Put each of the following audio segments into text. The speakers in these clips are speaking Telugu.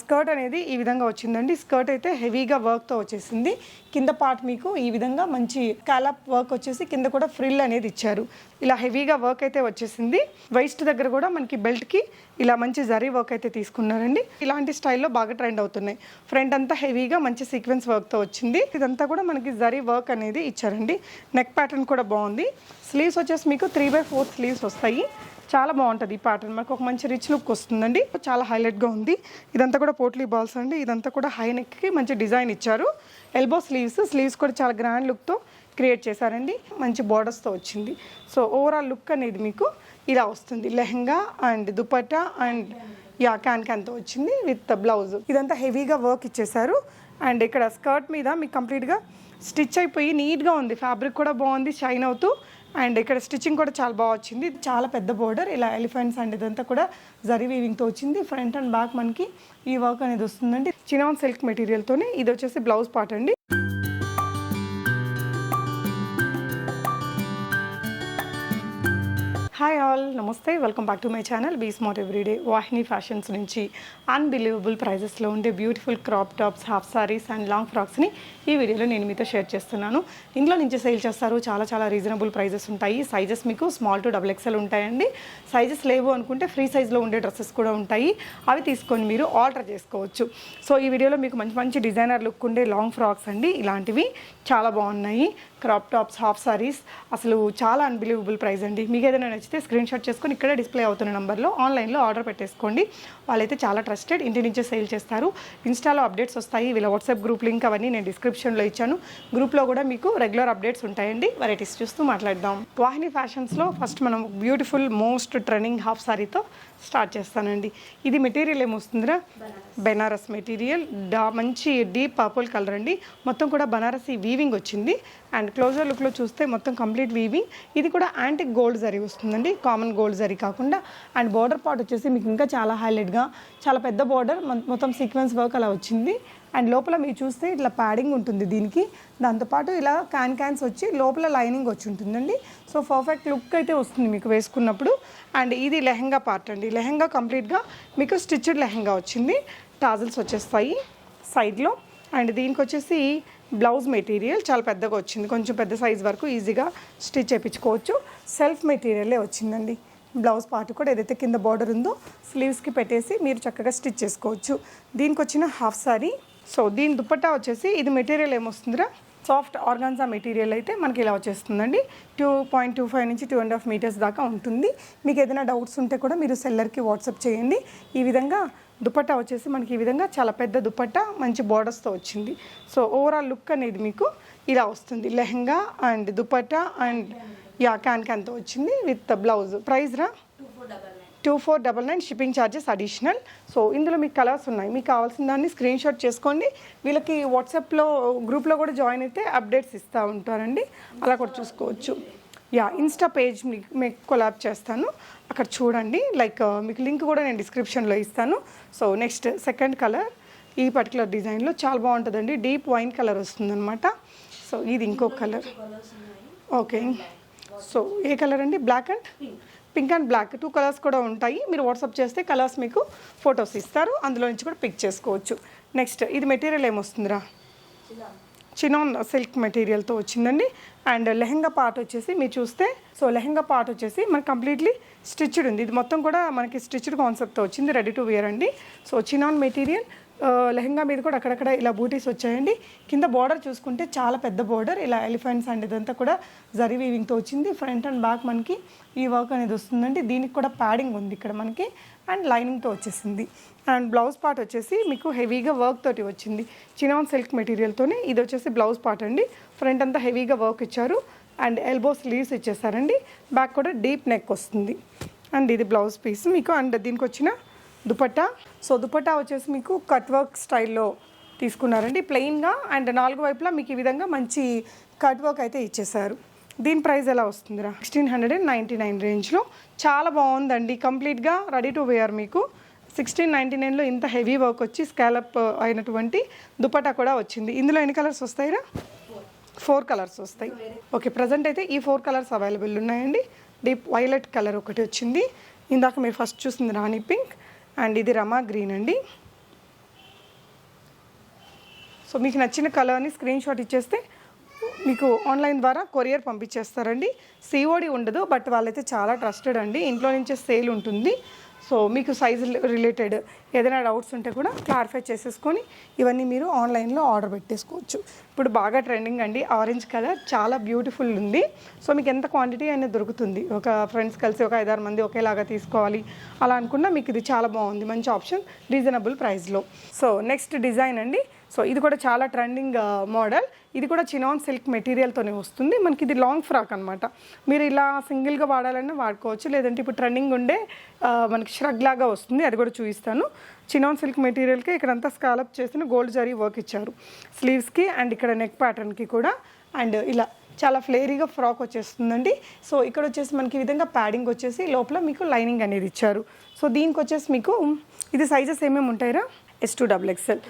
స్కర్ట్ అనేది ఈ విధంగా వచ్చిందండి. స్కర్ట్ అయితే హెవీగా వర్క్తో వచ్చేసింది. కింద పార్ట్ మీకు ఈ విధంగా మంచి కాలప్ వర్క్ వచ్చేసి కింద కూడా ఫ్రిల్ అనేది ఇచ్చారు. ఇలా హెవీగా వర్క్ అయితే వచ్చేసింది. వైస్ట్ దగ్గర కూడా మనకి బెల్ట్కి ఇలా మంచి జరీ వర్క్ అయితే తీసుకున్నారండి. ఇలాంటి స్టైల్లో బాగా ట్రెండ్ అవుతున్నాయి. ఫ్రంట్ అంతా హెవీగా మంచి సీక్వెన్స్ వర్క్తో వచ్చింది. ఇదంతా కూడా మనకి జరీ వర్క్ అనేది ఇచ్చారండి. నెక్ ప్యాటర్న్ కూడా బాగుంది. స్లీవ్స్ వచ్చేసి మీకు త్రీ బై ఫోర్ స్లీవ్స్ వస్తాయి. చాలా బాగుంటుంది ఈ ప్యాటర్న్ మనకు ఒక మంచి రిచ్ లుక్ వస్తుందండి. చాలా హైలైట్గా ఉంది. ఇదంతా కూడా పోట్లీ బాల్స్ అండి. ఇదంతా కూడా హై నెక్కి మంచి డిజైన్ ఇచ్చారు. ఎల్బో స్లీవ్స్ స్లీవ్స్ కూడా చాలా గ్రాండ్ లుక్తో క్రియేట్ చేశారండి. మంచి బార్డర్స్తో వచ్చింది. సో ఓవరాల్ లుక్ అనేది మీకు ఇలా వస్తుంది. Lehenga and dupatta and yeah can క్యాన్తో వచ్చింది విత్ బ్లౌజ్ ఇదంతా హెవీగా వర్క్ ఇచ్చేసారు అండ్ ఇక్కడ స్కర్ట్ మీద మీకు కంప్లీట్గా స్టిచ్ అయిపోయి నీట్గా ఉంది. ఫ్యాబ్రిక్ కూడా బాగుంది. షైన్ అవుతూ అండ్ ఇక్కడ స్టిచ్చింగ్ కూడా చాలా బాగా వచ్చింది. చాలా పెద్ద బోర్డర్. ఇలా ఎలిఫెంట్స్ అండ్ ఇదంతా కూడా జరీ వీవింగ్తో వచ్చింది. ఫ్రంట్ అండ్ బ్యాక్ మనకి ఈ వర్క్ అనేది వస్తుందండి. చినాన్ సిల్క్ మెటీరియల్తోనే ఇది వచ్చేసి బ్లౌజ్ పార్ట్ అండి. Hi all namaste. Welcome back to my channel be smart everyday Vahini Fashions నుంచి అన్బిలీవబుల్ ప్రైజెస్లో ఉండే beautiful crop tops half saris and long ఫ్రాక్స్ని ఈ వీడియోలో నేను మీతో షేర్ చేస్తున్నాను. ఇంట్లో నుంచి సేల్ చేస్తారు. చాలా చాలా రీజనబుల్ ప్రైజెస్ ఉంటాయి. సైజెస్ మీకు స్మాల్ టు డబుల్ ఎక్సెల్ ఉంటాయండి. సైజెస్ లేవు అనుకుంటే ఫ్రీ సైజ్లో ఉండే డ్రెస్సెస్ కూడా ఉంటాయి. అవి తీసుకొని మీరు ఆర్డర్ చేసుకోవచ్చు. సో ఈ వీడియోలో మీకు మంచి మంచి డిజైనర్ లుక్ ఉండే లాంగ్ ఫ్రాక్స్ అండి. ఇలాంటివి చాలా బాగున్నాయి. Crop tops half saris. అసలు చాలా అన్బిలీవబుల్ ప్రైస్ అండి. మీకు ఏదైనా నచ్చితే స్క్రీన్ షాట్ చేసుకొని ఇక్కడే డిస్ప్లే అవుతున్న నెంబర్లో ఆన్లైన్లో ఆర్డర్ పెట్టేసుకోండి. వాళ్ళైతే చాలా ట్రస్టెడ్ ఇంటి నుంచే సేల్ చేస్తారు. ఇన్స్టాలో అప్డేట్స్ వస్తాయి. వీళ్ళ వాట్సాప్ గ్రూప్ లింక్ అవన్నీ నేను డిస్క్రిప్షన్లో ఇచ్చాను. గ్రూప్లో కూడా మీకు రెగ్యులర్ అప్డేట్స్ ఉంటాయండి. వెరైటీస్ చూస్తూ మాట్లాడదాం. వాహిని ఫ్యాషన్స్లో ఫస్ట్ మనం బ్యూటిఫుల్ మోస్ట్ ట్రెండింగ్ హాఫ్ సారీతో స్టార్ట్ చేస్తానండి. ఇది మెటీరియల్ ఏమొస్తుందిరా? బెనారస్ మెటీరియల్. డా మంచి డీప్ పర్పుల్ కలర్ అండి. మొత్తం కూడా బనారసీ వీవింగ్ వచ్చింది. అండ్ క్లోజర్ లుక్లో చూస్తే మొత్తం కంప్లీట్ వీవింగ్. ఇది కూడా యాంటిక్ గోల్డ్ జరీ వస్తుందండి. కామన్ గోల్డ్ జరీ కాకుండా. అండ్ బార్డర్ పార్ట్ వచ్చేసి మీకు ఇంకా చాలా హైలైట్గా చాలా పెద్ద బార్డర్. మొత్తం సీక్వెన్స్ వర్క్ అలా వచ్చింది. అండ్ లోపల మీరు చూస్తే ఇట్లా ప్యాడింగ్ ఉంటుంది దీనికి. దాంతోపాటు ఇలా క్యాన్ క్యాన్స్ వచ్చి లోపల లైనింగ్ వచ్చి ఉంటుందండి. సో పర్ఫెక్ట్ లుక్ అయితే వస్తుంది మీకు వేసుకున్నప్పుడు. అండ్ ఇది లెహంగా పార్ట్ అండి. లెహంగా కంప్లీట్గా మీకు స్టిచ్డ్ లెహంగా వచ్చింది. టాజిల్స్ వచ్చేస్తాయి సైడ్లో అండ్ దీనికి వచ్చేసి బ్లౌజ్ మెటీరియల్ చాలా పెద్దగా వచ్చింది. కొంచెం పెద్ద సైజ్ వరకు ఈజీగా స్టిచ్ చేయించుకోవచ్చు. సెల్ఫ్ మెటీరియలే వచ్చిందండి. బ్లౌజ్ పార్ట్ కూడా ఏదైతే కింద బార్డర్ ఉందో స్లీవ్స్కి పెట్టేసి మీరు చక్కగా స్టిచ్ చేసుకోవచ్చు. దీనికి వచ్చిన హాఫ్ సారీ సో దీని దుపట్టా వచ్చేసి ఇది మెటీరియల్ ఏమొస్తుందిరా? సాఫ్ట్ ఆర్గాన్జా మెటీరియల్ అయితే మనకి ఇలా వచ్చేస్తుందండి. టూ పాయింట్ టూ ఫైవ్ నుంచి టూ అండ్ హాఫ్ మీటర్స్ దాకా ఉంటుంది. మీకు ఏదైనా డౌట్స్ ఉంటే కూడా మీరు సెల్లర్కి వాట్సాప్ చేయండి. ఈ విధంగా దుపట్టా వచ్చేసి మనకి ఈ విధంగా చాలా పెద్ద దుపట్టా మంచి బోర్డర్స్తో వచ్చింది. సో ఓవరాల్ లుక్ అనేది మీకు ఇలా వస్తుంది. Lehenga and dupatta and yeah can క్యాన్తో వచ్చింది విత్ బ్లౌజ్. ప్రైస్ రా? Two four double nine shipping charges additional so ఇందులో మీకు కలర్స్ ఉన్నాయి. మీకు కావాల్సిన దాన్ని స్క్రీన్ షాట్ చేసుకోండి. వీళ్ళకి వాట్సాప్లో గ్రూప్లో కూడా జాయిన్ అయితే అప్డేట్స్ ఇస్తూ ఉంటారండి. అలా కూడా చూసుకోవచ్చు. యా ఇన్స్టా పేజ్ మీకు మీకు కొలాబ్ చేస్తాను. అక్కడ చూడండి. లైక్ మీకు లింక్ కూడా నేను డిస్క్రిప్షన్లో ఇస్తాను. సో నెక్స్ట్ సెకండ్ కలర్ ఈ పర్టికులర్ డిజైన్లో చాలా బాగుంటుందండి. డీప్ వైన్ కలర్ వస్తుందన్నమాట. సో ఇది ఇంకో కలర్ ఓకే సో ఏ కలర్ అండి? Black and pink and black two colours కూడా ఉంటాయి. మీరు వాట్సాప్ చేస్తే కలర్స్ మీకు ఫొటోస్ ఇస్తారు. అందులో నుంచి కూడా పిక్ చేసుకోవచ్చు. నెక్స్ట్ ఇది మెటీరియల్ ఏమొస్తుందిరా? చినాన్ సిల్క్ మెటీరియల్తో వచ్చిందండి. అండ్ లెహంగా పార్ట్ వచ్చేసి మీరు చూస్తే సో లెహంగా పార్ట్ వచ్చేసి మనకి కంప్లీట్లీ స్టిచ్డ్ ఉంది. ఇది మొత్తం కూడా మనకి స్టిచ్డ్ కాన్సెప్ట్తో వచ్చింది. రెడీ టు వేర్ అండి. సో చినాన్ మెటీరియల్ లెహంగా మీద కూడా అక్కడక్కడ ఇలా బూటీస్ వచ్చాయండి. కింద బార్డర్ చూసుకుంటే చాలా పెద్ద బోర్డర్ ఇలా ఎలిఫెంట్స్ అండ్ ఇదంతా కూడా జరీ వీవింగ్తో వచ్చింది. ఫ్రంట్ అండ్ బ్యాక్ మనకి ఈ వర్క్ అనేది వస్తుందండి. దీనికి కూడా ప్యాడింగ్ ఉంది ఇక్కడ మనకి అండ్ లైనింగ్తో వచ్చేసింది. అండ్ బ్లౌజ్ పార్ట్ వచ్చేసి మీకు హెవీగా వర్క్ తోటి వచ్చింది. చినాన్ సిల్క్ మెటీరియల్తోనే ఇది వచ్చేసి బ్లౌజ్ పార్ట్ అండి. ఫ్రంట్ అంతా హెవీగా వర్క్ ఇచ్చారు. అండ్ ఎల్బో స్లీవ్స్ ఇచ్చేసారండి. బ్యాక్ కూడా డీప్ నెక్ వస్తుంది. అండ్ ఇది బ్లౌజ్ పీస్ మీకు అండ్ దీనికి వచ్చిన దుపట్టా. సో దుపట్టా వచ్చేసి మీకు కట్ వర్క్ స్టైల్లో తీసుకున్నారండి. ప్లెయిన్గా అండ్ నాలుగు వైపులా మీకు ఈ విధంగా మంచి కట్ వర్క్ అయితే ఇచ్చేసారు దీని ప్రైస్ ఎలా వస్తుందిరా? Sixteen hundred and ninety nine రేంజ్లో. చాలా బాగుందండి. కంప్లీట్గా రెడీ టు వేర్ మీకు. సిక్స్టీన్ నైంటీ నైన్లో ఇంత హెవీ వర్క్ వచ్చి స్కాలప్ అయినటువంటి దుపట్టా కూడా వచ్చింది. ఇందులో ఎన్ని కలర్స్ వస్తాయిరా? ఫోర్ కలర్స్ వస్తాయి. ఓకే ప్రజెంట్ అయితే ఈ ఫోర్ కలర్స్ అవైలబుల్ ఉన్నాయండి. డీప్ వైలెట్ కలర్ ఒకటి వచ్చింది. ఇందాక మీరు ఫస్ట్ చూసింది రాణి పింక్. అండ్ ఇది రమా గ్రీన్ అండి. సో మీకు నచ్చిన కలర్ని స్క్రీన్ షాట్ ఇచ్చేస్తే మీకు ఆన్లైన్ ద్వారా కొరియర్ పంపించేస్తారండి. సిఓడి ఉండదు బట్ వాళ్ళైతే చాలా ట్రస్టెడ్ అండి. ఇంట్లో నుంచే సేల్ ఉంటుంది. సో మీకు సైజు రిలేటెడ్ ఏదైనా డౌట్స్ ఉంటే కూడా క్లారిఫై చేసేసుకొని ఇవన్నీ మీరు ఆన్లైన్లో ఆర్డర్ పెట్టేసుకోవచ్చు. ఇప్పుడు బాగా ట్రెండింగ్ అండి. ఆరెంజ్ కలర్ చాలా బ్యూటిఫుల్ ఉంది. సో మీకు ఎంత క్వాంటిటీ అయినా దొరుకుతుంది. ఒక ఫ్రెండ్స్ కలిసి ఒక ఐదారు మంది ఒకేలాగా తీసుకోవాలి. అలా అనుకున్నా మీకు ఇది చాలా బాగుంది. మంచి ఆప్షన్ రీజనబుల్ ప్రైస్లో సో నెక్స్ట్ డిజైన్ అండి. సో ఇది కూడా చాలా ట్రెండింగ్ మోడల్. ఇది కూడా చినాన్ సిల్క్ మెటీరియల్తోనే వస్తుంది. మనకి ఇది లాంగ్ ఫ్రాక్ అనమాట మీరు ఇలా సింగిల్గా వాడాలన్నా వాడుకోవచ్చు. లేదంటే ఇప్పుడు ట్రెండింగ్ ఉండే మనకి ష్రగ్ లాగా వస్తుంది. అది కూడా చూపిస్తాను. చినాన్ సిల్క్ మెటీరియల్కి ఇక్కడంతా స్కాలప్ చేసిన గోల్డ్ జరీ వర్క్ ఇచ్చారు. స్లీవ్స్కి అండ్ ఇక్కడ నెక్ ప్యాటర్న్కి కూడా. అండ్ ఇలా చాలా ఫ్లేరీగా ఫ్రాక్ వచ్చేస్తుందండి. సో ఇక్కడ వచ్చేసి మనకి ఈ విధంగా ప్యాడింగ్ వచ్చేసి లోపల మీకు లైనింగ్ అనేది ఇచ్చారు. సో దీనికి వచ్చేసి మీకు ఇది సైజెస్ ఏమేమి ఉంటాయిరా? S to double XL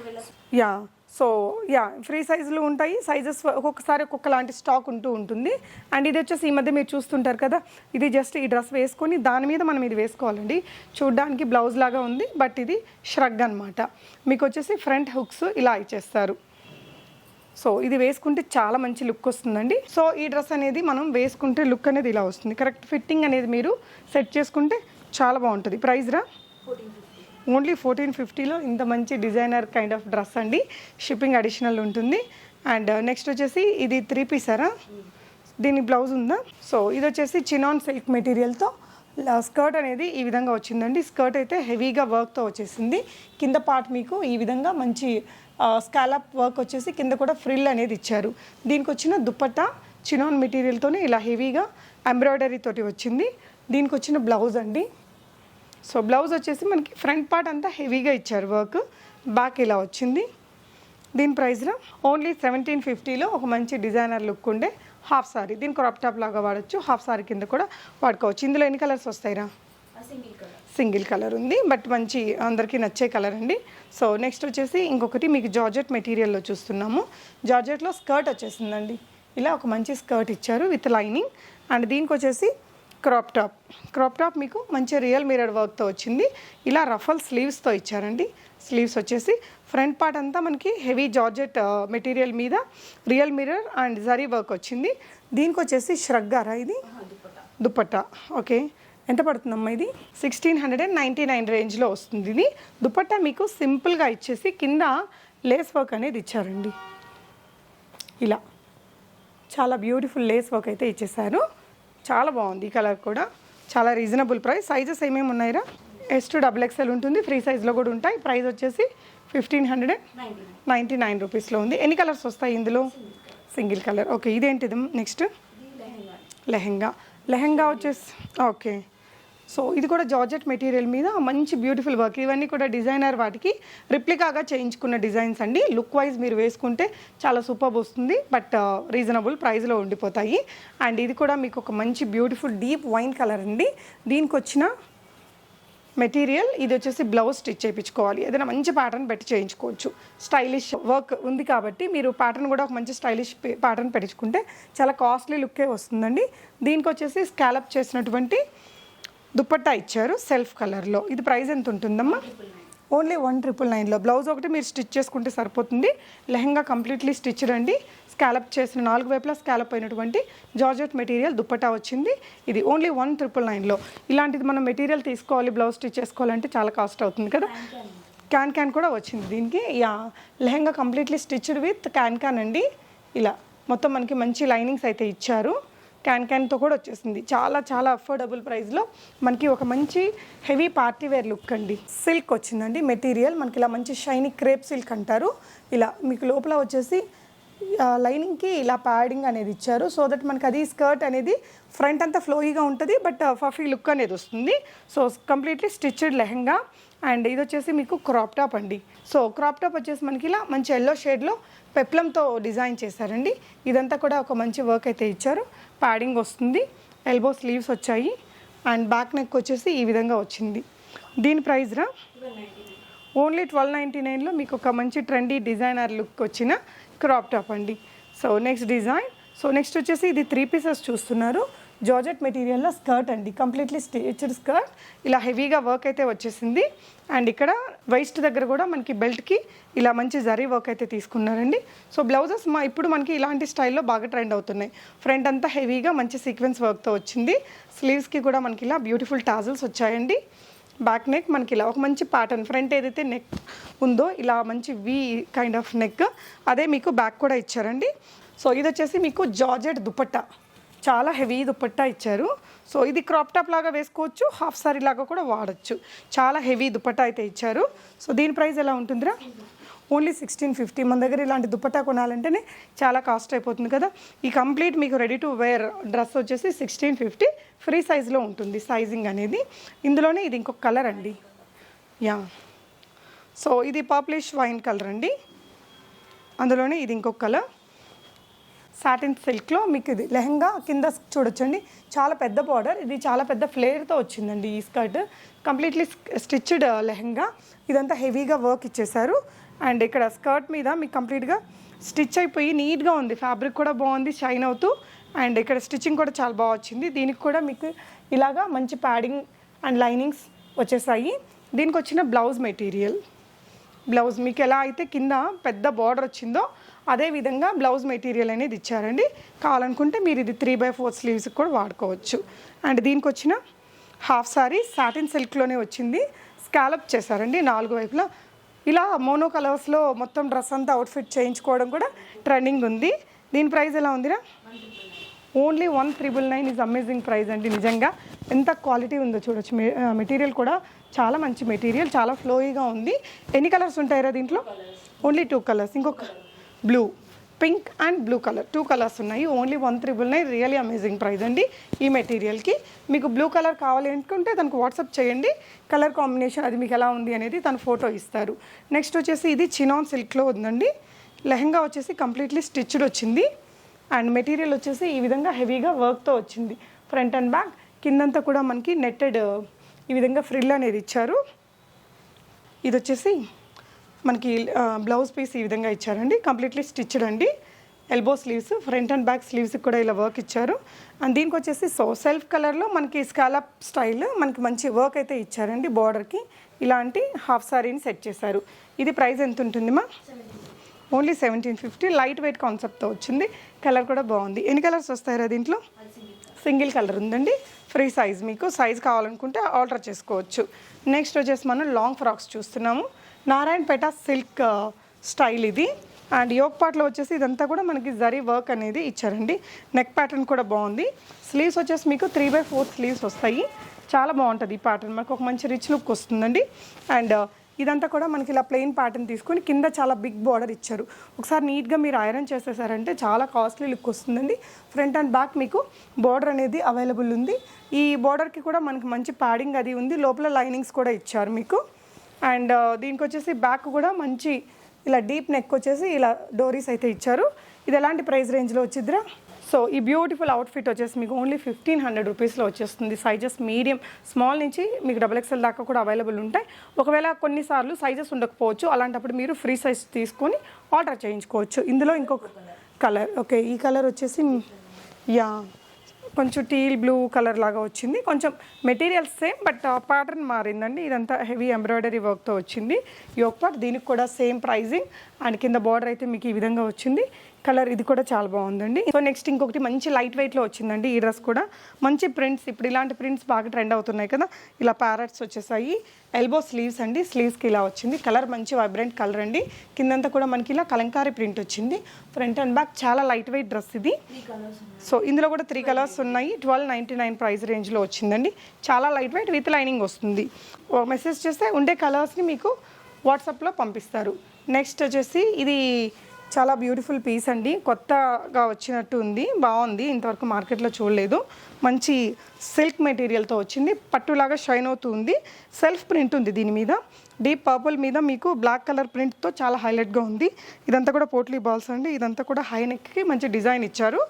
yeah. So yeah free సైజులు ఉంటాయి. సైజెస్ ఒక్కొక్కసారి ఒక్కొక్క లాంటి స్టాక్ ఉంటూ ఉంటుంది. అండ్ ఇది వచ్చేసి ఈ మధ్య మీరు చూస్తుంటారు కదా ఇది జస్ట్ ఈ డ్రెస్ వేసుకొని దాని మీద మనం ఇది వేసుకోవాలండి. చూడ్డానికి బ్లౌజ్ లాగా ఉంది బట్ ఇది ష్రగ్ అనమాట మీకు వచ్చేసి ఫ్రంట్ హుక్స్ ఇలా ఇచ్చేస్తారు. సో ఇది వేసుకుంటే చాలా మంచి లుక్ వస్తుందండి. సో ఈ డ్రెస్ అనేది మనం వేసుకుంటే లుక్ అనేది ఇలా వస్తుంది. కరెక్ట్ ఫిట్టింగ్ అనేది మీరు సెట్ చేసుకుంటే చాలా బాగుంటుంది. ప్రైస్ రా? ఓన్లీ ఫోర్టీన్ ఫిఫ్టీలో ఇంత మంచి డిజైనర్ కైండ్ ఆఫ్ డ్రెస్ అండి. షిప్పింగ్ అడిషనల్ ఉంటుంది. అండ్ నెక్స్ట్ uh, వచ్చేసి ఇది త్రీ పీసారా దీని బ్లౌజ్ ఉందా? సో ఇది వచ్చేసి చినాన్ సిల్క్ మెటీరియల్తో స్కర్ట్ అనేది ఈ విధంగా వచ్చిందండి. స్కర్ట్ అయితే హెవీగా వర్క్తో వచ్చేసింది. కింద పార్ట్ మీకు ఈ విధంగా మంచి స్కాలప్ వర్క్ వచ్చేసి కింద కూడా ఫ్రిల్ అనేది ఇచ్చారు. దీనికి వచ్చిన దుప్పట్టా చినాన్ మెటీరియల్తోనే ఇలా హెవీగా ఎంబ్రాయిడరీ తోటి వచ్చింది. దీనికి వచ్చిన బ్లౌజ్ అండి. సో బ్లౌజ్ వచ్చేసి మనకి ఫ్రంట్ పార్ట్ అంతా హెవీగా ఇచ్చారు వర్క్. బ్యాక్ ఇలా వచ్చింది. దీని ప్రైస్లో ఓన్లీ సెవెంటీన్ ఫిఫ్టీలో ఒక మంచి డిజైనర్ లుక్ ఉండే హాఫ్ సారీ. దీని క్రాప్ టాప్ లాగా వాడచ్చు. హాఫ్ సారీ కింద కూడా వాడుకోవచ్చు. ఇందులో ఎన్ని కలర్స్ వస్తాయిరా సింగిల్ కలర్ ఉంది. బట్ మంచి అందరికీ నచ్చే కలర్ అండి. సో నెక్స్ట్ వచ్చేసి ఇంకొకటి మీకు జార్జెట్ మెటీరియల్లో చూస్తున్నాము. జార్జెట్లో స్కర్ట్ వచ్చేసిందండి. ఇలా ఒక మంచి స్కర్ట్ ఇచ్చారు విత్ లైనింగ్. అండ్ దీనికి వచ్చేసి క్రాప్ టాప్. క్రాప్ టాప్ మీకు మంచి రియల్ మిరర్ వర్క్తో వచ్చింది. ఇలా రఫల్ స్లీవ్స్తో ఇచ్చారండి. స్లీవ్స్ వచ్చేసి ఫ్రంట్ పార్ట్ అంతా మనకి హెవీ జార్జెట్ మెటీరియల్ మీద real mirror and zari work వచ్చింది. దీనికి వచ్చేసి శ్రగ్గారా ఇది? దుపట్టా. ఓకే. ఎంత పడుతుందమ్మా ఇది? Sixteen hundred and ninety nine రేంజ్లో వస్తుంది ఇది. దుపట్టా మీకు సింపుల్గా ఇచ్చేసి కింద లేస్ వర్క్ అనేది ఇచ్చారండి. ఇలా. చాలా బ్యూటిఫుల్ లేస్ వర్క్ అయితే ఇచ్చేసారు చాలా బాగుంది ఈ కలర్ కూడా. చాలా రీజనబుల్ ప్రైస్ సైజెస్ ఏమేమి ఉన్నాయిరా? ఎస్ టు డబుల్ ఎక్స్ఎల్ ఉంటుంది. ఫ్రీ సైజ్లో కూడా ఉంటాయి. ప్రైస్ వచ్చేసి ఫిఫ్టీన్ హండ్రెడ్ నైంటీ నైన్ రూపీస్లో ఉంది. ఎన్ని కలర్స్ వస్తాయి ఇందులో? సింగిల్ కలర్ ఓకే ఇదేంటిది? నెక్స్ట్ లెహెంగా. లెహెంగా. వచ్చేసి ఓకే సో ఇది కూడా జార్జెట్ మెటీరియల్ మీద మంచి బ్యూటిఫుల్ వర్క్. ఇవన్నీ కూడా డిజైనర్ వాటికి రిప్లికాగా చేయించుకున్న డిజైన్స్ అండి. లుక్ వైజ్ మీరు వేసుకుంటే చాలా సూపర్ వస్తుంది. బట్ రీజనబుల్ ప్రైస్లో ఉండిపోతాయి. అండ్ ఇది కూడా మీకు ఒక మంచి బ్యూటిఫుల్ డీప్ వైన్ కలర్ అండి. దీనికి వచ్చిన మెటీరియల్ ఇది వచ్చేసి బ్లౌజ్ స్టిచ్ చేయించుకోవాలి. ఏదైనా మంచి ప్యాటర్న్ పెట్టి చేయించుకోవచ్చు. స్టైలిష్ వర్క్ ఉంది కాబట్టి మీరు ప్యాటర్న్ కూడా ఒక మంచి స్టైలిష్ ప్యాటర్న్ పెట్టించుకుంటే చాలా కాస్ట్లీ లుక్కే వస్తుందండి. దీనికి వచ్చేసి స్కాలప్ చేసినటువంటి దుప్పట్టా ఇచ్చారు సెల్ఫ్ కలర్లో. ఇది ప్రైస్ ఎంత ఉంటుందమ్మా? ఓన్లీ వన్ ట్రిపుల్ నైన్లో. బ్లౌజ్ ఒకటి మీరు స్టిచ్ చేసుకుంటే సరిపోతుంది. లెహంగా కంప్లీట్లీ స్టిచ్డ్ అండి స్కాలప్ చేసిన నాలుగు వైపులా స్కాలప్ అయినటువంటి జార్జెట్ మెటీరియల్ దుప్పటా వచ్చింది. ఇది ఓన్లీ వన్ ట్రిపుల్ నైన్లో. ఇలాంటిది మనం మెటీరియల్ తీసుకోవాలి బ్లౌజ్ స్టిచ్ చేసుకోవాలంటే చాలా కాస్ట్ అవుతుంది కదా? క్యాన్ క్యాన్ కూడా వచ్చింది దీనికి. Yeah lehenga completely stitched with can can అండి. ఇలా మొత్తం మనకి మంచి లైనింగ్స్ అయితే ఇచ్చారు. క్యాన్ క్యాన్తో కూడా వచ్చేసింది. చాలా చాలా అఫోర్డబుల్ ప్రైస్లో మనకి ఒక మంచి హెవీ పార్టీ వేర్ లుక్ అండి. సిల్క్ వచ్చిందండి మెటీరియల్ మనకి ఇలా మంచి షైనీ క్రేప్ సిల్క్ అంటారు. ఇలా మీకు లోపల వచ్చేసి లైనింగ్కి ఇలా ప్యాడింగ్ అనేది ఇచ్చారు. సో దట్ మనకి అది స్కర్ట్ అనేది ఫ్రంట్ అంతా ఫ్లోయిగా ఉంటుంది బట్ ఫఫీ లుక్ అనేది వస్తుంది. So completely stitched lehenga. And ఇది వచ్చేసి మీకు క్రాప్ టాప్ అండి. సో క్రాప్ టాప్ వచ్చేసి మనకి ఇలా మంచి ఎల్లో షేడ్లో పెప్లంతో డిజైన్ చేశారండి. ఇదంతా కూడా ఒక మంచి వర్క్ అయితే ఇచ్చారు. ప్యాడింగ్ వస్తుంది. ఎల్బో స్లీవ్స్ వచ్చాయి. అండ్ బ్యాక్ నెక్ వచ్చేసి ఈ విధంగా వచ్చింది. దీని ప్రైస్ రా? ఓన్లీ ట్వెల్వ్ నైంటీ నైన్లో మీకు ఒక మంచి ట్రెండీ డిజైనర్ లుక్ వచ్చిన క్రాప్ టాప్ అండి. So next design so next వచ్చేసి ఇది త్రీ పీసెస్ చూస్తున్నారు. జార్జెట్ మెటీరియల్లో స్కర్ట్ అండి. Completely stitched skirt. ఇలా హెవీగా వర్క్ అయితే వచ్చేసింది. అండ్ ఇక్కడ వెయిస్ట్ దగ్గర కూడా మనకి బెల్ట్కి ఇలా మంచి జరీ వర్క్ అయితే తీసుకున్నారండి. సో బ్లౌజెస్ మా ఇప్పుడు మనకి ఇలాంటి స్టైల్లో బాగా ట్రెండ్ అవుతున్నాయి. ఫ్రంట్ అంతా హెవీగా మంచి సీక్వెన్స్ వర్క్తో వచ్చింది. స్లీవ్స్కి కూడా మనకి ఇలా బ్యూటిఫుల్ టాజల్స్ వచ్చాయండి. బ్యాక్ నెక్ మనకి ఇలా ఒక మంచి ప్యాటర్న్ ఫ్రంట్ ఏదైతే నెక్ ఉందో ఇలా మంచి వి కైండ్ ఆఫ్ నెక్ అదే మీకు బ్యాక్ కూడా ఇచ్చారండి. సో ఇది వచ్చేసి మీకు జార్జెట్ దుపట్టా. చాలా హెవీ దుపట్టా ఇచ్చారు. సో ఇది క్రాప్ టాప్ లాగా వేసుకోవచ్చు హాఫ్ సారీ లాగా కూడా వాడచ్చు. చాలా హెవీ దుపట్టా అయితే ఇచ్చారు. సో దీని ప్రైస్ ఎలా ఉంటుందిరా? ఓన్లీ సిక్స్టీన్ ఫిఫ్టీ మన దగ్గర ఇలాంటి దుపట్టా కొనాలంటేనే చాలా కాస్ట్ అయిపోతుంది కదా. ఈ కంప్లీట్ మీకు రెడీ టు వేర్ డ్రెస్ వచ్చేసి సిక్స్టీన్ ఫిఫ్టీ ఫ్రీ సైజ్లో ఉంటుంది సైజింగ్ అనేది. ఇందులోనే ఇది ఇంకొక కలర్ అండి. యా. సో ఇది పాపులేష్ వైన్ కలర్ అండి. అందులోనే ఇది ఇంకొక కలర్ సాటిన్ సిల్క్లో మీకు ఇది లెహంగా కింద చూడొచ్చండి. చాలా పెద్ద బార్డర్. ఇది చాలా పెద్ద ఫ్లేర్తో వచ్చిందండి ఈ స్కర్ట్. Completely stitched lehenga. ఇదంతా హెవీగా వర్క్ ఇచ్చేశారు. అండ్ ఇక్కడ స్కర్ట్ మీద మీకు కంప్లీట్గా స్టిచ్ అయిపోయి నీట్గా ఉంది. ఫ్యాబ్రిక్ కూడా బాగుంది షైన్ అవుతూ. అండ్ ఇక్కడ స్టిచ్చింగ్ కూడా చాలా బాగా వచ్చింది. దీనికి కూడా మీకు ఇలాగా మంచి ప్యాడింగ్ అండ్ లైనింగ్స్ వచ్చేసాయి. దీనికి వచ్చిన బ్లౌజ్ మెటీరియల్. బ్లౌజ్ మీకు ఎలా అయితే కింద పెద్ద బార్డర్ వచ్చిందో అదే విధంగా బ్లౌజ్ మెటీరియల్ అనేది ఇచ్చారండి. కావాలనుకుంటే మీరు ఇది త్రీ బై ఫోర్ స్లీవ్స్ కూడా వాడుకోవచ్చు. అండ్ దీనికి వచ్చిన హాఫ్ సారీ సాటిన్ సిల్క్లోనే వచ్చింది. స్కాలప్ చేశారండి నాలుగు వైపులా. ఇలా మోనో కలర్స్లో మొత్తం డ్రెస్ అంతా అవుట్ఫిట్ చేయించుకోవడం కూడా ట్రెండింగ్ ఉంది. దీని ప్రైస్ ఎలా ఉందిరా? Only one triple nine is amazing price అండి నిజంగా. ఎంత క్వాలిటీ ఉందో చూడొచ్చు. మెటీరియల్ కూడా చాలా మంచి మెటీరియల్ చాలా ఫ్లోయిగా ఉంది. ఎన్ని కలర్స్ ఉంటాయిరా దీంట్లో? Only two colours. ఇంకొక blue. Pink and blue colour. Two colours ఉన్నాయి. Only one triple nine really amazing price అండి. ఈ మెటీరియల్కి మీకు బ్లూ కలర్ కావాలి అనుకుంటే తనకు వాట్సాప్ చేయండి. కలర్ కాంబినేషన్ అది మీకు ఎలా ఉంది అనేది తను ఫోటో ఇస్తారు. నెక్స్ట్ వచ్చేసి ఇది చినాన్ సిల్క్లో ఉందండి. లెహంగా వచ్చేసి కంప్లీట్లీ స్టిచ్డ్ వచ్చింది. అండ్ మెటీరియల్ వచ్చేసి ఈ విధంగా హెవీగా వర్క్తో వచ్చింది. ఫ్రంట్ అండ్ బ్యాక్ కిందంతా కూడా మనకి నెట్టెడ్ ఈ విధంగా ఫ్రిల్ అనేది ఇచ్చారు. ఇది వచ్చేసి మనకి బ్లౌజ్ పీస్ ఈ విధంగా ఇచ్చారండి. కంప్లీట్లీ స్టిచ్డ్ అండి. Elbow sleeves front and back స్లీవ్స్కి కూడా ఇలా వర్క్ ఇచ్చారు. అండ్ దీనికి వచ్చేసి సో సెల్ఫ్ కలర్లో మనకి స్కాలప్ స్టైల్ మనకి మంచి వర్క్ అయితే ఇచ్చారండి బార్డర్కి ఇలాంటి హాఫ్ సారీని సెట్ చేశారు. ఇది ప్రైస్ ఎంత ఉంటుంది మా? Only seventeen fifty light weight కాన్సెప్ట్తో వచ్చింది. కలర్ కూడా బాగుంది. ఎన్ని కలర్స్ వస్తాయరా దీంట్లో? సింగిల్ కలర్ ఉందండి. ఫ్రీ సైజ్ మీకు. సైజ్ కావాలనుకుంటే ఆర్డర్ చేసుకోవచ్చు. నెక్స్ట్ వచ్చేసి మనం లాంగ్ ఫ్రాక్స్ చూస్తున్నాము. నారాయణపేట సిల్క్ స్టైల్ ఇది. అండ్ యోగ్ పార్ట్లో వచ్చేసి ఇదంతా కూడా మనకి జరీ వర్క్ అనేది ఇచ్చారండి. నెక్ ప్యాటర్న్ కూడా బాగుంది. స్లీవ్స్ వచ్చేసి మీకు త్రీ బై ఫోర్ స్లీవ్స్ వస్తాయి. చాలా బాగుంటుంది ఈ ప్యాటర్న్. మనకు ఒక మంచి రిచ్ లుక్ వస్తుందండి. అండ్ ఇదంతా కూడా మనకి ఇలా ప్లెయిన్ ప్యాటర్న్ తీసుకొని కింద చాలా బిగ్ బార్డర్ ఇచ్చారు. ఒకసారి నీట్గా మీరు ఐరన్ చేసేసారంటే చాలా కాస్ట్లీ లుక్ వస్తుందండి. ఫ్రంట్ అండ్ బ్యాక్ మీకు బార్డర్ అనేది అవైలబుల్ ఉంది. ఈ బార్డర్కి కూడా మనకి మంచి ప్యాడింగ్ అది ఉంది. లోపల లైనింగ్స్ కూడా ఇచ్చారు మీకు. అండ్ దీనికి వచ్చేసి బ్యాక్ కూడా మంచి ఇలా డీప్ నెక్ వచ్చేసి ఇలా డోరీస్ అయితే ఇచ్చారు. ఇది ఎలాంటి ప్రైస్ రేంజ్లో వచ్చిద్దిరా? సో ఈ బ్యూటిఫుల్ అవుట్ఫిట్ వచ్చేసి మీకు ఓన్లీ ఫిఫ్టీన్ హండ్రెడ్ రూపీస్లో వచ్చేస్తుంది. సైజెస్ మీడియం స్మాల్ నుంచి మీకు డబల్ ఎక్స్ఎల్ దాకా కూడా అవైలబుల్ ఉంటాయి. ఒకవేళ కొన్నిసార్లు సైజెస్ ఉండకపోవచ్చు. అలాంటప్పుడు మీరు ఫ్రీ సైజ్ తీసుకొని ఆర్డర్ చేయించుకోవచ్చు. ఇందులో ఇంకొక కలర్ ఓకే ఈ కలర్ వచ్చేసి యా కొంచెం టీల్ బ్లూ కలర్ లాగా వచ్చింది. కొంచెం మెటీరియల్ సేమ్ బట్ ప్యాటర్న్ మారిందండి. ఇదంతా హెవీ ఎంబ్రాయిడరీ వర్క్తో వచ్చింది. యోక్ పార్ట్ దీనికి కూడా సేమ్ ప్రైజింగ్. అండ్ కింద బార్డర్ అయితే మీకు ఈ విధంగా వచ్చింది. కలర్ ఇది కూడా చాలా బాగుందండి. సో నెక్స్ట్ ఇంకొకటి మంచి లైట్ వెయిట్లో వచ్చిందండి ఈ డ్రెస్ కూడా. మంచి ప్రింట్స్ ఇప్పుడు ఇలాంటి ప్రింట్స్ బాగా ట్రెండ్ అవుతున్నాయి కదా. ఇలా ప్యారెట్స్ వచ్చేసాయి. ఎల్బో స్లీవ్స్ అండి. స్లీవ్స్కి ఇలా వచ్చింది. కలర్ మంచి వైబ్రెంట్ కలర్ అండి. కిందంతా కూడా మనకి ఇలా కలంకారీ ప్రింట్ వచ్చింది. ఫ్రంట్ అండ్ బ్యాక్ చాలా లైట్ వెయిట్ డ్రెస్ ఇది. సో ఇందులో కూడా త్రీ కలర్స్ ఉన్నాయి. ట్వెల్వ్ నైంటీ నైన్ ప్రైస్ రేంజ్లో వచ్చిందండి. చాలా లైట్ వెయిట్ విత్ లైనింగ్ వస్తుంది. మెసేజ్ చేస్తే ఉండే కలర్స్ని మీకు వాట్సాప్లో పంపిస్తారు. నెక్స్ట్ వచ్చేసి ఇది చాలా బ్యూటిఫుల్ పీస్ అండి. కొత్తగా వచ్చినట్టు ఉంది. బాగుంది. ఇంతవరకు మార్కెట్లో చూడలేదు. మంచి సిల్క్ మెటీరియల్తో వచ్చింది. పట్టులాగా షైన్ అవుతుంది సెల్ఫ్ ప్రింట్ ఉంది దీని మీద. డీప్ పర్పుల్ మీద మీకు బ్లాక్ కలర్ ప్రింట్తో చాలా హైలైట్గా ఉంది. ఇదంతా కూడా పోట్లీ బాల్స్ అండి. ఇదంతా కూడా హై నెక్కి మంచి డిజైన్ ఇచ్చారు.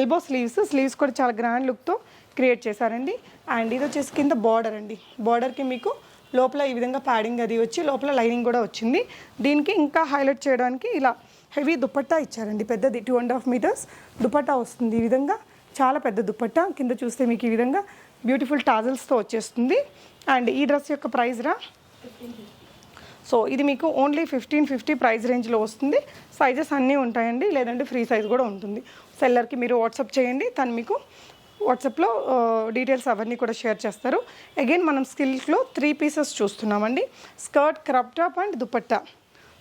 ఎల్బో స్లీవ్స్ స్లీవ్స్ కూడా చాలా గ్రాండ్ లుక్తో క్రియేట్ చేశారండి. అండ్ ఇది వచ్చేసి కింద బార్డర్ అండి. బార్డర్కి మీకు లోపల ఈ విధంగా ప్యాడింగ్ అది వచ్చి లోపల లైనింగ్ కూడా వచ్చింది. దీనికి ఇంకా హైలైట్ చేయడానికి ఇలా హెవీ దుపట్టా ఇచ్చారండి. పెద్దది two and half metres dupatta వస్తుంది ఈ విధంగా. చాలా పెద్ద దుపట్టా. కింద చూస్తే మీకు ఈ విధంగా బ్యూటిఫుల్ టాజల్స్తో వచ్చేస్తుంది. అండ్ ఈ డ్రెస్ యొక్క ప్రైస్ రా? సో ఇది మీకు ఓన్లీ ఫిఫ్టీన్ ఫిఫ్టీ ప్రైస్ రేంజ్లో వస్తుంది. సైజెస్ అన్నీ ఉంటాయండి. లేదంటే ఫ్రీ సైజ్ కూడా ఉంటుంది. సెల్లర్కి మీరు వాట్సాప్ చేయండి. తను మీకు వాట్సాప్లో డీటెయిల్స్ అవన్నీ కూడా షేర్ చేస్తారు. అగైన్ మనం స్కిల్స్లో త్రీ పీసెస్ చూస్తున్నామండి. Skirt crop top and dupatta.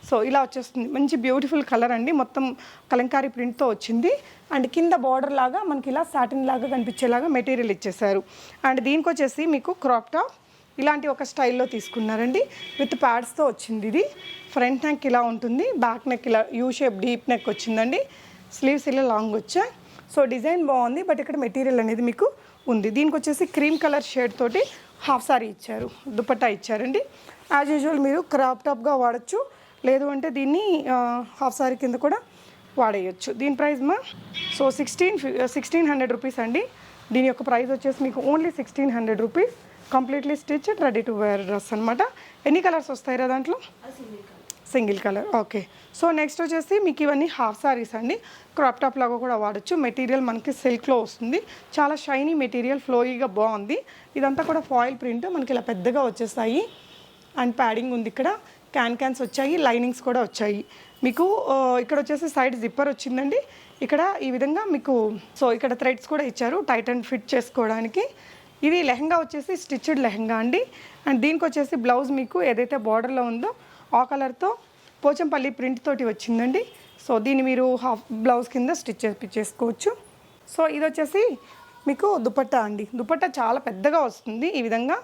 So ఇలా వచ్చేస్తుంది. మంచి బ్యూటిఫుల్ కలర్ అండి. మొత్తం కలంకారీ ప్రింట్తో వచ్చింది. అండ్ కింద బార్డర్ లాగా మనకి ఇలా సాటిన్ లాగా కనిపించేలాగా మెటీరియల్ ఇచ్చేసారు అండ్ దీనికి వచ్చేసి మీకు క్రాప్ టాప్ ఇలాంటి ఒక స్టైల్లో తీసుకున్నారండి. విత్ ప్యాడ్స్తో వచ్చింది ఇది. ఫ్రంట్ నెక్ ఇలా ఉంటుంది. బ్యాక్ నెక్ ఇలా యూ షేప్ డీప్ నెక్ వచ్చిందండి. స్లీవ్స్ ఇలా లాంగ్ వచ్చాయి సో డిజైన్ బాగుంది. బట్ ఇక్కడ మెటీరియల్ అనేది మీకు ఉంది. దీనికి వచ్చేసి క్రీమ్ కలర్ షేడ్ తోటి హాఫ్ సారీ ఇచ్చారు. దుపట్టా ఇచ్చారండి. యాజ్ యూజువల్ మీరు క్రాప్ టాప్గా వాడచ్చు. లేదు అంటే దీన్ని హాఫ్ సారీ కింద కూడా వాడేయచ్చు. దీని ప్రైస్ మా so sixteen sixteen hundred rupees అండి. దీని యొక్క ప్రైస్ వచ్చేసి మీకు only sixteen hundred rupees. Completely stitch ready to wear dress అనమాట ఎన్ని కలర్స్ వస్తాయి రా దాంట్లో? Single colour. Okay. So next వచ్చేసి మీకు ఇవన్నీ హాఫ్ సారీస్ అండి. క్రాప్ టాప్ లాగా కూడా వాడచ్చు. మెటీరియల్ మనకి సిల్క్లో వస్తుంది. చాలా షైనీ మెటీరియల్ ఫ్లోయీగా బాగుంది. ఇదంతా కూడా ఫాయిల్ ప్రింట్ మనకి ఇలా పెద్దగా వచ్చేస్తాయి అండ్ ప్యాడింగ్ ఉంది ఇక్కడ. క్యాన్ క్యాన్స్ వచ్చాయి లైనింగ్స్ కూడా వచ్చాయి. మీకు ఇక్కడ వచ్చేసి సైడ్ జిప్పర్ వచ్చిందండి. ఇక్కడ ఈ విధంగా మీకు సో ఇక్కడ థ్రెడ్స్ కూడా ఇచ్చారు టైట్ అండ్ ఫిట్ చేసుకోవడానికి. ఇది లెహంగా వచ్చేసి స్టిచ్డ్ లెహంగా అండి. అండ్ దీనికి వచ్చేసి బ్లౌజ్ మీకు ఏదైతే బార్డర్లో ఉందో ఆ కలర్తో పోచంపల్లి ప్రింట్ తోటి వచ్చిందండి. సో దీన్ని మీరు హాఫ్ బ్లౌజ్ కింద స్టిచ్ చేసుకోవచ్చు సో ఇది వచ్చేసి మీకు దుపట్టా అండి. దుపట్టా చాలా పెద్దగా వస్తుంది. ఈ విధంగా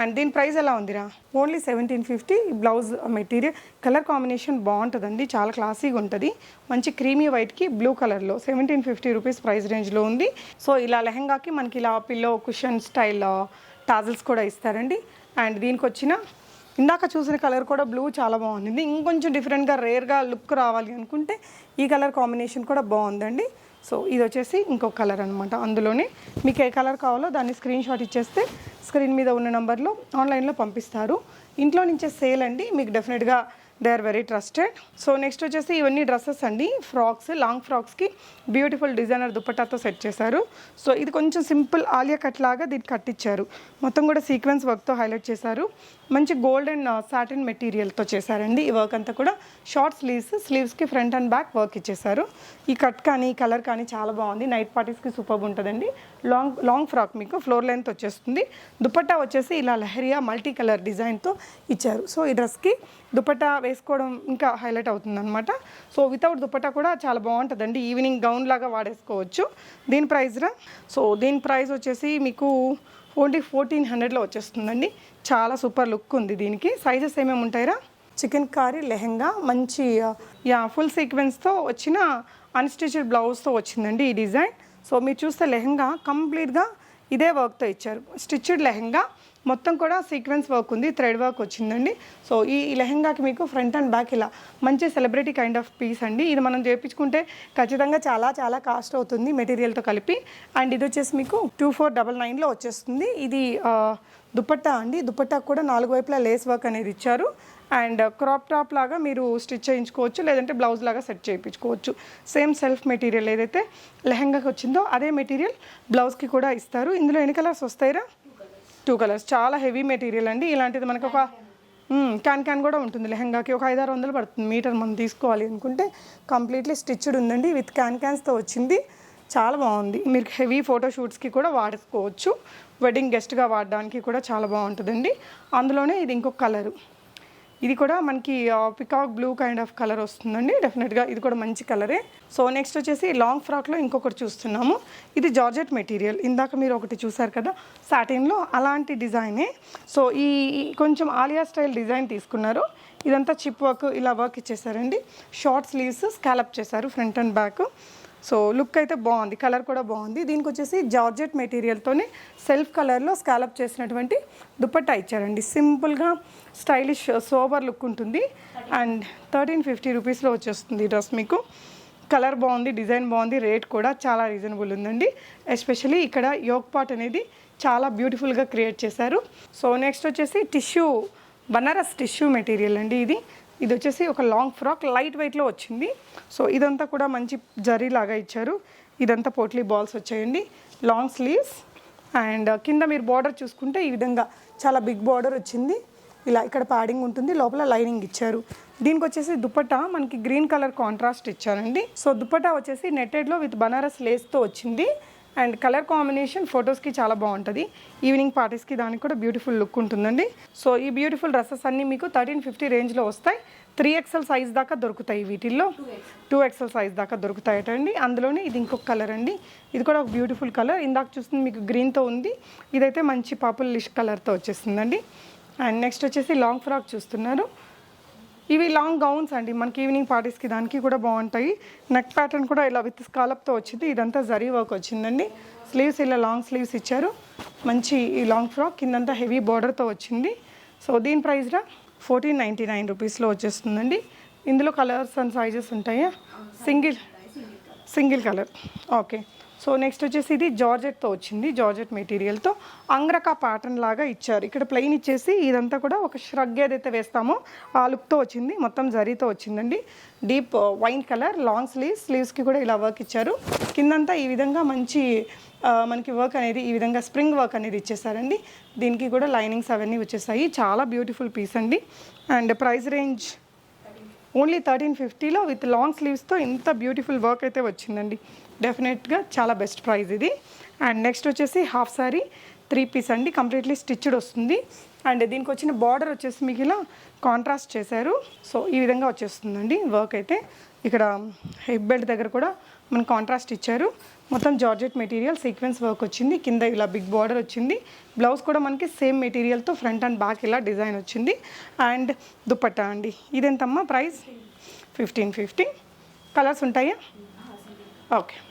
అండ్ దీని ప్రైస్ ఎలా ఉందిరా? Only seventeen fifty blouse material colour combination బాగుంటుందండి. చాలా క్లాసీగా ఉంటుంది. మంచి క్రీమీ వైట్కి బ్లూ కలర్లో సెవెంటీన్ ఫిఫ్టీ రూపీస్ ప్రైస్ రేంజ్లో ఉంది. సో ఇలా లెహంగాకి మనకి ఇలా పిల్లో కుషన్ స్టైల్ టాజల్స్ కూడా ఇస్తారండి. అండ్ దీనికి వచ్చిన ఇందాక చూసిన కలర్ కూడా బ్లూ చాలా బాగుంది. ఇంకొంచెం డిఫరెంట్గా రేర్గా లుక్ రావాలి అనుకుంటే ఈ కలర్ కాంబినేషన్ కూడా బాగుందండి. సో ఇది వచ్చేసి ఇంకో కలర్ అనమాట అందులోనే మీకు ఏ కలర్ కావాలో దాన్ని స్క్రీన్ షాట్ ఇచ్చేస్తే స్క్రీన్ మీద ఉన్న నెంబర్లో ఆన్లైన్లో పంపిస్తారు. ఇంట్లో నుంచే సేల్ అండి. మీకు డెఫినెట్గా they are very trusted so next వచ్చేసి ఇవన్నీ డ్రెస్సెస్ అండి. ఫ్రాక్స్ లాంగ్ ఫ్రాక్స్కి బ్యూటిఫుల్ డిజైనర్ దుపట్టాతో సెట్ చేశారు. సో ఇది కొంచెం సింపుల్ ఆలియా కట్ లాగా దీన్ని కట్టించారు మొత్తం కూడా సీక్వెన్స్ వర్క్తో హైలైట్ చేశారు. మంచి గోల్డ్ అండ్ సాటిన్ మెటీరియల్తో చేశారండి. ఈ వర్క్ అంతా కూడా షార్ట్ స్లీవ్స్ స్లీవ్స్కి ఫ్రంట్ అండ్ బ్యాక్ వర్క్ ఇచ్చేసారు ఈ కట్ కానీ కలర్ కానీ చాలా బాగుంది. నైట్ పార్టీస్కి సూపర్ ఉంటుందండి. లాంగ్ లాంగ్ ఫ్రాక్ మీకు ఫ్లోర్ లెంత్ వచ్చేస్తుంది. దుపట్టా వచ్చేసి ఇలా లహరియా మల్టీ కలర్ డిజైన్తో ఇచ్చారు. సో ఈ డ్రెస్కి దుపట్టా వేసుకోవడం ఇంకా హైలైట్ అవుతుందన్నమాట. సో వితౌట్ దుపట్టా కూడా చాలా బాగుంటుందండి. ఈవినింగ్ గౌన్ లాగా వాడేసుకోవచ్చు. దీని ప్రైజ్రా సో దీని ప్రైస్ వచ్చేసి మీకు ఓన్లీ ఫోర్టీన్ హండ్రెడ్లో వచ్చేస్తుందండి. చాలా సూపర్ లుక్ ఉంది దీనికి. సైజెస్ ఏమేమి ఉంటాయిరా చికెన్ కారీ లెహెంగా మంచి యా ఫుల్ సీక్వెన్స్తో వచ్చిన అన్స్టిచ్డ్ బ్లౌజ్తో వచ్చిందండి ఈ డిజైన్. సో మీరు చూస్తే లెహెంగా కంప్లీట్గా ఇదే వర్క్తో ఇచ్చారు. స్టిచ్డ్ లెహెంగా. మొత్తం కూడా సీక్వెన్స్ వర్క్ ఉంది థ్రెడ్ వర్క్ వచ్చిందండి. సో ఈ లెహంగాకి లెహెంగాకి మీకు ఫ్రంట్ అండ్ బ్యాక్ ఇలా మంచి సెలబ్రిటీ కైండ్ ఆఫ్ పీస్ అండి. ఇది మనం చేయించుకుంటే ఖచ్చితంగా చాలా చాలా కాస్ట్ అవుతుంది మెటీరియల్తో కలిపి. అండ్ ఇది వచ్చేసి మీకు టూ ఫోర్ డబల్ నైన్లో వచ్చేస్తుంది. ఇది దుపట్టా అండి. దుపట్టా కూడా నాలుగు వైపులా లేస్ వర్క్ అనేది ఇచ్చారు. అండ్ క్రాప్ టాప్ లాగా మీరు స్టిచ్ చేయించుకోవచ్చు లేదంటే బ్లౌజ్ లాగా సెట్ చేయించుకోవచ్చు. సేమ్ సెల్ఫ్ మెటీరియల్ ఏదైతే లెహంగాకి వచ్చిందో అదే మెటీరియల్ బ్లౌజ్కి కూడా ఇస్తారు. ఇందులో ఎన్ని కలర్స్ వస్తాయిరా? టూ కలర్స్ చాలా హెవీ మెటీరియల్ అండి. ఇలాంటిది మనకు ఒక క్యాన్ క్యాన్ కూడా ఉంటుంది లెహంగాకి. ఒక ఐదారు వందలు పడుతుంది మీటర్ మనం తీసుకోవాలి అనుకుంటే. కంప్లీట్లీ స్టిచ్డ్ ఉందండి. విత్ క్యాన్ క్యాన్స్తో వచ్చింది. చాలా బాగుంది. మీరు హెవీ ఫోటోషూట్స్కి కూడా వాడుకోవచ్చు. వెడ్డింగ్ గెస్ట్గా వాడడానికి కూడా చాలా బాగుంటుందండి. అందులోనే ఇది ఇంకొక కలరు ఇది కూడా మనకి peacock blue kind of colour వస్తుందండి. డెఫినెట్గా ఇది కూడా మంచి కలరే సో నెక్స్ట్ వచ్చేసి లాంగ్ ఫ్రాక్లో ఇంకొకటి చూస్తున్నాము. ఇది జార్జెట్ మెటీరియల్ ఇందాక మీరు ఒకటి చూసారు కదా సాటిన్లో అలాంటి డిజైనే సో ఈ కొంచెం ఆలియా స్టైల్ డిజైన్ తీసుకున్నారు. ఇదంతా చిప్ వర్క్ ఇలా వర్క్ ఇచ్చేసారండి. షార్ట్ స్లీవ్స్ స్కాలప్ చేశారు front and back so look అయితే బాగుంది కలర్ కూడా బాగుంది. దీనికి వచ్చేసి జార్జెట్ మెటీరియల్తోనే సెల్ఫ్ కలర్లో స్కాలప్ చేసినటువంటి దుపట్టా ఇచ్చారండి. సింపుల్గా స్టైలిష్ సోబర్ లుక్ ఉంటుంది. అండ్ థర్టీన్ ఫిఫ్టీ రూపీస్లో వచ్చేస్తుంది డ్రెస్ మీకు. కలర్ బాగుంది డిజైన్ బాగుంది రేట్ కూడా చాలా రీజనబుల్ ఉందండి. ఎస్పెషలీ ఇక్కడ యోగ్ పాట్ అనేది చాలా బ్యూటిఫుల్గా క్రియేట్ చేశారు. సో నెక్స్ట్ వచ్చేసి టిష్యూ బనారస్ టిష్యూ మెటీరియల్ అండి ఇది. ఇది వచ్చేసి ఒక లాంగ్ ఫ్రాక్ లైట్ వెయిట్లో వచ్చింది. సో ఇదంతా కూడా మంచి జరీ లాగా ఇచ్చారు. ఇదంతా పోట్లీ బాల్స్ వచ్చాయండి. లాంగ్ స్లీవ్స్ అండ్ కింద మీరు బార్డర్ చూసుకుంటే ఈ విధంగా చాలా బిగ్ బార్డర్ వచ్చింది. ఇలా ఇక్కడ ప్యాడింగ్ ఉంటుంది. లోపల లైనింగ్ ఇచ్చారు. దీనికి వచ్చేసి దుపట్టా మనకి గ్రీన్ కలర్ కాంట్రాస్ట్ ఇచ్చారండి. సో దుపట్టా వచ్చేసి నెట్టెడ్లో విత్ బనారస్ లేస్తో వచ్చింది. అండ్ కలర్ కాంబినేషన్ ఫొటోస్కి చాలా బాగుంటుంది. ఈవినింగ్ పార్టీస్కి దానికి కూడా బ్యూటిఫుల్ లుక్ ఉంటుందండి. సో ఈ బ్యూటిఫుల్ డ్రెస్సెస్ అన్నీ మీకు థర్టీన్ ఫిఫ్టీ రేంజ్లో వస్తాయి. త్రీ ఎక్సెల్ సైజ్ దాకా దొరుకుతాయి వీటిల్లో. టూ ఎక్సెల్ సైజ్ దాకా దొరుకుతాయటండి. అందులోనే ఇది ఇంకొక కలర్ అండి. ఇది కూడా ఒక బ్యూటిఫుల్ కలర్. ఇందాక చూస్తుంది మీకు గ్రీన్తో ఉంది. ఇదైతే మంచి పాపుల్ లిష్ కలర్తో వచ్చేసిందండి అండ్ నెక్స్ట్ వచ్చేసి లాంగ్ ఫ్రాక్ చూస్తున్నారు. ఇవి లాంగ్ గౌన్స్ అండి. మనకి ఈవినింగ్ పార్టీస్కి దానికి కూడా బాగుంటాయి. నెక్ ప్యాటర్న్ కూడా ఇలా విత్ స్కాలప్తో వచ్చింది. ఇదంతా జరీ వర్క్ వచ్చిందండి. స్లీవ్స్ ఇలా లాంగ్ స్లీవ్స్ ఇచ్చారు. మంచి ఈ లాంగ్ ఫ్రాక్ కిందంతా హెవీ బార్డర్తో వచ్చింది. సో దీని ప్రైస్లో ఫోర్టీన్ నైంటీ నైన్ రూపీస్లో వచ్చేస్తుందండి. ఇందులో కలర్స్ అండ్ సైజెస్ ఉంటాయా? Single single colour okay so next వచ్చేసి ఇది జార్జెట్తో వచ్చింది జార్జెట్ మెటీరియల్తో. అంగ్రకా ప్యాటర్న్ లాగా ఇచ్చారు. ఇక్కడ ప్లెయిన్ ఇచ్చేసి ఇదంతా కూడా ఒక ష్రగ్ ఏదైతే వేస్తామో ఆ లుక్తో వచ్చింది మొత్తం జరీతో వచ్చిందండి. Deep wine colour long sleeves స్లీవ్స్కి కూడా ఇలా వర్క్ ఇచ్చారు. కిందంతా ఈ విధంగా మంచి uh, మనకి వర్క్ అనేది ఈ విధంగా స్ప్రింగ్ వర్క్ అనేది ఇచ్చేసారండి. దీనికి కూడా లైనింగ్స్ అవన్నీ వచ్చేసాయి. చాలా బ్యూటిఫుల్ పీస్ అండి. And price range only thirteen ఫిఫ్టీలో విత్ లాంగ్ స్లీవ్స్తో ఇంత బ్యూటిఫుల్ వర్క్ అయితే వచ్చిందండి. డెఫినెట్గా చాలా బెస్ట్ ప్రైస్ ఇది. అండ్ నెక్స్ట్ వచ్చేసి హాఫ్ సారీ త్రీ పీస్ అండి. కంప్లీట్లీ స్టిచ్డ్ వస్తుంది. అండ్ దీనికి వచ్చిన బార్డర్ వచ్చేసి మీకు ఇలా కాంట్రాస్ట్ చేశారు. సో ఈ విధంగా వచ్చేస్తుందండి వర్క్ అయితే. ఇక్కడ హెడ్ బెల్ట్ దగ్గర కూడా మన కాంట్రాస్ట్ ఇచ్చారు. మొత్తం జార్జెట్ మెటీరియల్ సీక్వెన్స్ వర్క్ వచ్చింది. కింద ఇలా బిగ్ బార్డర్ వచ్చింది. బ్లౌజ్ కూడా మనకి సేమ్ మెటీరియల్తో ఫ్రంట్ అండ్ బ్యాక్ ఇలా డిజైన్ వచ్చింది. అండ్ దుపట్టా అండి. ఇదెంతమ్మా ప్రైస్ ఫిఫ్టీన్ ఫిఫ్టీ కలర్స్ ఉంటాయా? ఓకే